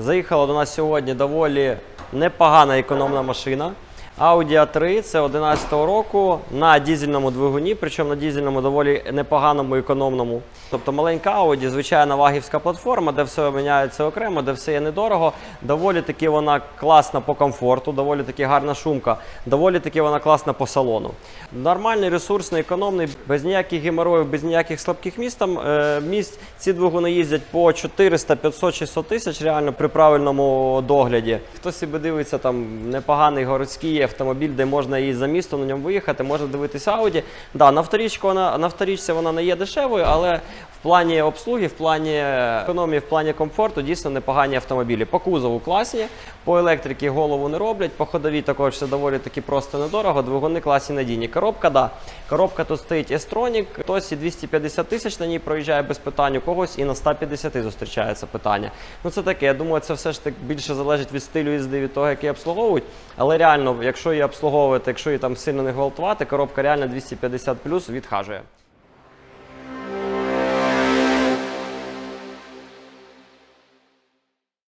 Заїхала до нас сьогодні доволі непогана економна машина. Audi A3 це 11 року на дізельному двигуні, причому на дізельному доволі непоганому економному. Тобто маленька Audi, звичайна вагівська платформа, де все міняється окремо, де все є недорого. Доволі таки вона класна по комфорту, доволі таки гарна шумка, доволі таки вона класна по салону. Нормальний, ресурсний, економний, без ніяких геморроїв, без ніяких слабких місць. Там, е, місць. Ці двигуни їздять по 400, 500, 600 тисяч реально при правильному догляді. Хто собі дивиться там непоганий городський автомобіль, де можна і за місто на ньому виїхати, можна дивитися Audi. Да, на вторічку вона на вторічці вона не є дешевою, але в плані обслуги, в плані економії, в плані комфорту дійсно непогані автомобілі. По кузову класні, по електриці голову не роблять, по ходовій також все доволі таки просто недорого. Двигуни класні надійні. Коробка, да. Коробка тут стоїть S-Tronic, хтось і 250 тисяч на ній проїжджає без питань, у когось і на 150 зустрічається питання. Ну це таке. Я думаю, це все ж таки більше залежить від стилю їзди, від того, як її обслуговують. Але реально, якщо її обслуговувати, якщо її там сильно не гвалтувати, коробка реально 250 плюс відхажує.